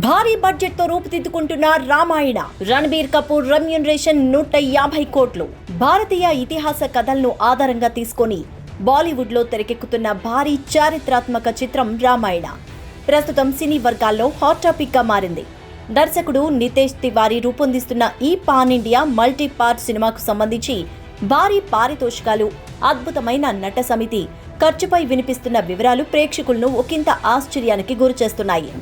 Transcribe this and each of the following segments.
భారీ బడ్జెట్తో రూపుదిద్దుకుంటున్న రామాయణ. రణబీర్ కపూర్ రెమ్యూనరేషన్ నూట యాభై కోట్లు. భారతీయ ఇతిహాస కథలను ఆధారంగా తీసుకొని బాలీవుడ్లో తెరకెక్కుతున్న భారీ చారిత్రాత్మక చిత్రం రామాయణ. ప్రస్తుతం సినీ వర్గాల్లో హాట్ టాపిక్గా మారింది. దర్శకుడు నితేష్ తివారీ రూపొందిస్తున్న ఈ పాన్ ఇండియా మల్టీపార్ట్ సినిమాకు సంబంధించి భారీ పారితోషికాలు అద్భుతమైన నట సమితి ఖర్చుపై వినిపిస్తున్న వివరాలు ప్రేక్షకులను ఒకంత ఆశ్చర్యానికి గురిచేస్తున్నాయి.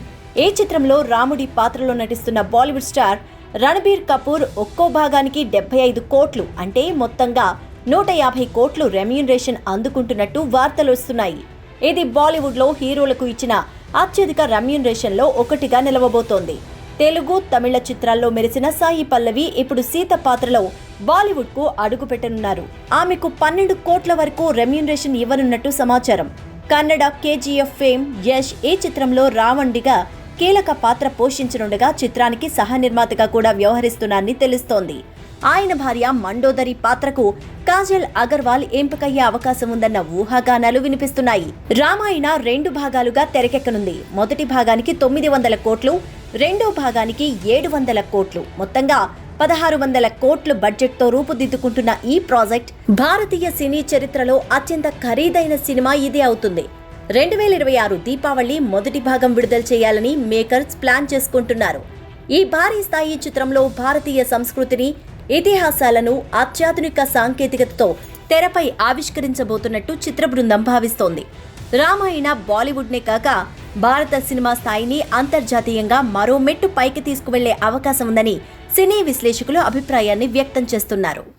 ఈ చిత్రంలో రాముడి పాత్రలో నటిస్తున్న బాలీవుడ్ స్టార్ రణబీర్ కపూర్ ఒక్కో భాగానికి డెబ్బై ఐదు కోట్లు అంటే మొత్తంగా నూట యాభై కోట్లు రెమ్యూనరేషన్ అందుకుంటున్నట్టు వార్తలు వస్తున్నాయి. ఇది బాలీవుడ్లో హీరోలకు ఇచ్చిన అత్యధిక రెమ్యూనరేషన్లో ఒకటిగా నిలవబోతోంది. తెలుగు తమిళ చిత్రాల్లో మెరిసిన సాయి పల్లవి ఇప్పుడు సీత పాత్రలో బాలీవుడ్కు అడుగుపెట్టనున్నారు. అడుగు పెట్టనున్నారు ఆమెకు పన్నెండు కోట్ల వరకు రెమ్యూనరేషన్ ఇవ్వనున్నట్టు సమాచారం. కన్నడ కేజీఎఫ్ ఫేమ్ యష్ ఈ చిత్రంలో రావండిగా కీలక పాత్ర పోషించనుండగా చిత్రానికి సహ నిర్మాతగా కూడా వ్యవహరిస్తున్నారని తెలుస్తోంది. ఆయన భార్య మండోదరి పాత్రకు కాజల్ అగర్వాల్ ఎంపికయ్యే అవకాశం ఉందన్న ఊహాగానాలు వినిపిస్తున్నాయి. రామాయణ రెండు భాగాలుగా తెరకెక్కనుంది. మొదటి భాగానికి తొమ్మిది వందల కోట్లు రెండో భాగానికి ఏడు వందల కోట్లు. మొత్తంగా పదహారు వందల కోట్ల బడ్జెట్తో రూపుదిద్దుకుంటున్న ఈ ప్రాజెక్ట్ భారతీయ సినీ చరిత్రలో అత్యంత ఖరీదైన సినిమా ఇదే అవుతుంది. రెండు వేల ఇరవై ఆరు దీపావళి మొదటి భాగం విడుదల చేయాలని మేకర్స్ ప్లాన్ చేసుకుంటున్నారు. ఈ భారీ స్థాయి చిత్రంలో భారతీయ సంస్కృతిని ఇతిహాసాలను అత్యాధునిక సాంకేతికతతో తెరపై ఆవిష్కరించబోతున్నట్టు చిత్ర బృందం భావిస్తోంది. రామాయణ బాలీవుడ్నే కాక భారత సినిమా స్థాయిని అంతర్జాతీయంగా మరో మెట్టు పైకి తీసుకువెళ్ళే అవకాశం ఉందని సినీ విశ్లేషకులు అభిప్రాయాన్ని వ్యక్తం చేస్తున్నారు.